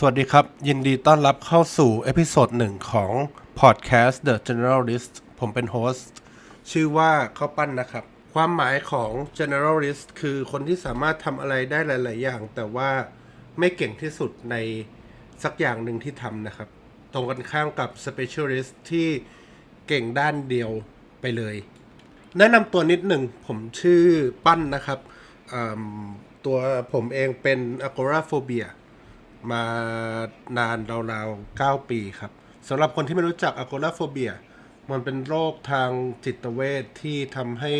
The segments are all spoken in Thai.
สวัสดีครับ ยินดีต้อนรับเข้าสู่เอพิโซดหนึ่งของ Podcast The Generalist ผมเป็นโฮสต์ชื่อว่าข้าวปั้นนะครับ ความหมายของ Generalist คือคนที่สามารถทำอะไรได้หลาย ๆ อย่าง แต่ว่าไม่เก่งที่สุดในสักอย่างหนึ่งที่ทำนะครับ ตรงกันข้ามกับ Specialist ที่เก่งด้านเดียวไปเลย แนะนำตัวนิดหนึ่งผมชื่อปั้นนะครับ ตัวผมเองเป็น agoraphobia มานานราวๆ 9 ปีครับสำหรับคนที่ไม่รู้จัก agoraphobia มันเป็นโรคทางจิตเวชที่ทำให้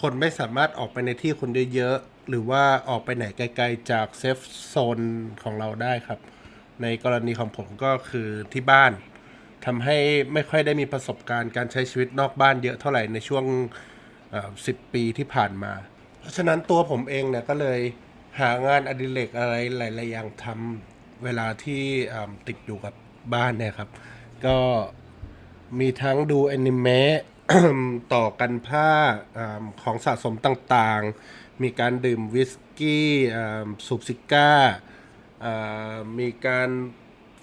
คนไม่สามารถออกไปในที่คนเยอะๆ หรือว่าออกไปไหนไกลๆจากเซฟโซนของเราได้ครับ ในกรณีของผมก็คือที่บ้านทำให้ไม่ค่อยได้มีประสบการณ์การใช้ชีวิตนอกบ้านเยอะเท่าไหร่ในช่วงสิบปีที่ผ่านมา เพราะฉะนั้นตัวผมเองเนี่ยก็เลย หางานอดิเรกอะไรหลายๆอย่างทำเวลาที่ติดอยู่กับบ้านเนี่ยครับ ก็มีทั้งดูแอนิเมะต่อกันผ้าอของสะสมต่างๆ มีการดื่มวิสกี้สูบซิก้าอ่ามีการ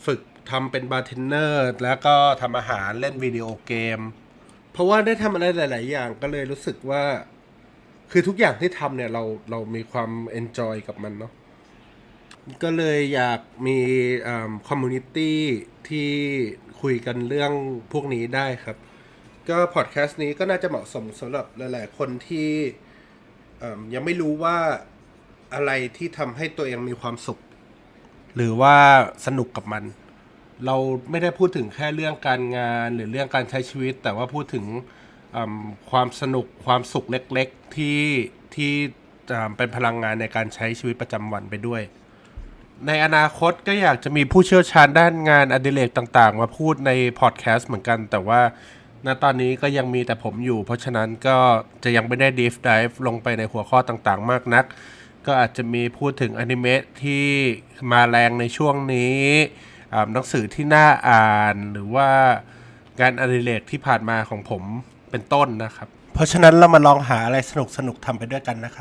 ฝึกทำเป็นบาร์เทนเนอร์ แล้วก็ทำอาหารเล่นวิดีโอเกม เพราะว่าได้ทำอะไรหลาย ๆ อย่างก็เลยรู้สึกว่า คือทุกอย่างที่ทำเนี่ยเราเรามีความเอนจอยกับมันเนาะก็เลยอยากมีคอมมูนิตี้ที่คุยกันเรื่องพวกนี้ได้ครับ ก็พอดแคสต์นี้ก็น่าจะเหมาะสมสำหรับหลาย ๆ คนที่ยังไม่รู้ว่าอะไรที่ทำให้ตัวเองมีความสุข หรือว่าสนุกกับมัน เราไม่ได้พูดถึงแค่เรื่องการงานหรือเรื่องการใช้ชีวิต แต่ว่าพูดถึง ความสนุกความสุขเล็กๆที่ที่เป็นพลังงานในการใช้ชีวิตประจำวันไปด้วย ในอนาคตก็อยากจะมีผู้เชี่ยวชาญด้านงานอดิเรกต่างๆ มาพูดในพอดแคสต์เหมือนกัน แต่ว่าณตอนนี้ก็ยังมีแต่ผมอยู่ เพราะฉะนั้นก็จะยังไม่ได้ deep dive ลงไปในหัวข้อต่างๆ มากนัก ก็อาจจะมีพูดถึงอนิเมะที่มาแรงในช่วงนี้หนังสือที่น่าอ่านหรือว่างานอดิเรกที่ผ่านมาของผม เป็นต้นนะครับ เพราะฉะนั้นเรามาลองหาอะไรสนุกๆทำไปด้วยกันนะครับ